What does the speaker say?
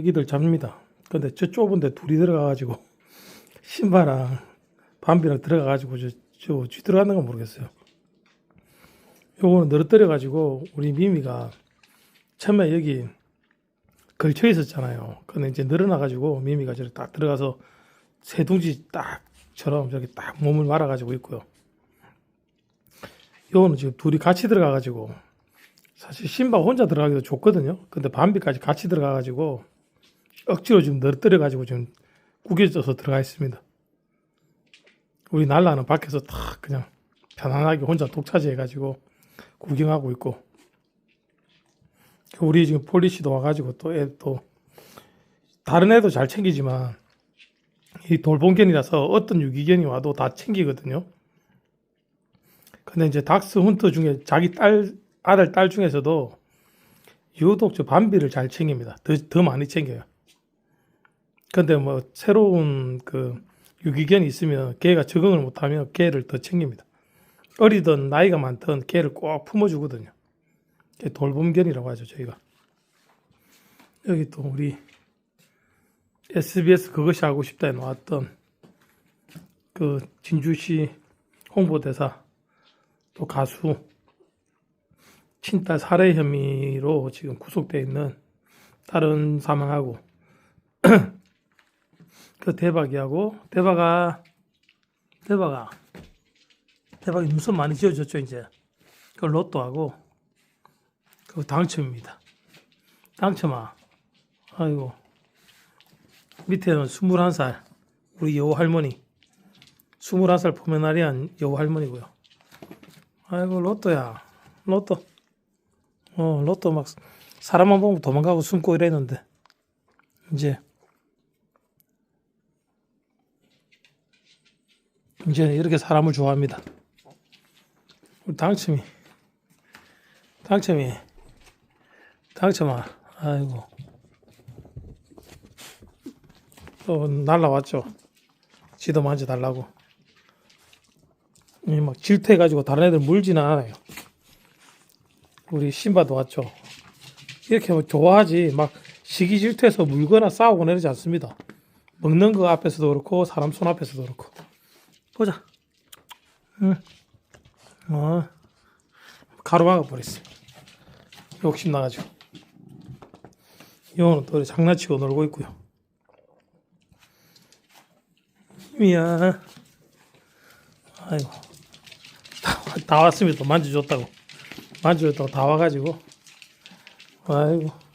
애기들 잡니다. 근데 저 좁은데 둘이 들어가가지고 신바랑 밤비랑 들어가가지고 저, 저 어찌 들어갔는 가 모르겠어요. 요거는 늘어뜨려가지고 우리 미미가 처음에 여기 걸쳐 있었잖아요. 근데 이제 늘어나가지고 미미가 저기 딱 들어가서 새둥지 딱처럼 저기 딱 몸을 말아가지고 있고요. 요거는 지금 둘이 같이 들어가가지고 사실 신바 혼자 들어가기도 좋거든요. 근데 밤비까지 같이 들어가가지고 억지로 지금 늘어뜨려 가지고 지금 구겨져서 들어가 있습니다. 우리 날라는 밖에서 탁 그냥 편안하게 혼자 독차지해 가지고 구경하고 있고 우리 지금 폴리시도 와가지고 또 애 또 다른 애도 잘 챙기지만 이 돌봄견이라서 어떤 유기견이 와도 다 챙기거든요. 근데 이제 닥스 훈터 중에 자기 딸 아들 딸 중에서도 유독 저 밤비를 잘 챙깁니다. 더, 더 많이 챙겨요. 근데 뭐 새로운 그 유기견이 있으면 걔가 적응을 못하면 걔를 더 챙깁니다. 어리든 나이가 많든 걔를 꼭 품어주거든요. 걔 돌봄견이라고 하죠 저희가. 여기 또 우리 SBS 그것이 알고 싶다에 나왔던 그 진주시 홍보대사 또 가수 친딸 살해 혐의로 지금 구속돼 있는 딸은 사망하고 그 대박이하고 대박아 대박아. 대박이 눈썹 많이 지어졌죠 이제. 그 로또하고. 그 당첨입니다. 당첨아. 아이고. 밑에는 21살 우리 여우 할머니. 21살 포메나리안 여우 할머니고요. 아이고 로또야. 로또. 어 로또 막 사람만 보면 도망가고 숨고 이랬는데. 이제 이제 이렇게 사람을 좋아합니다. 당첨이 당첨이 당첨아 아이고 또 날라왔죠. 지도 만져달라고 이막 질투해가지고 다른 애들 물지는 않아요. 우리 신바도 왔죠. 이렇게 뭐 좋아하지 막 시기 질투해서 물거나 싸우고 내리지 않습니다. 먹는 거 앞에서도 그렇고 사람 손 앞에서도 그렇고 보자. 응. 어. 가로막아 버렸어. 욕심 나가지고. 이거는 또 장난치고 놀고 있고요. 미야. 아이고. 다, 다 왔습니다. 만져줬다고. 만져줬다고 다 와가지고. 아이고.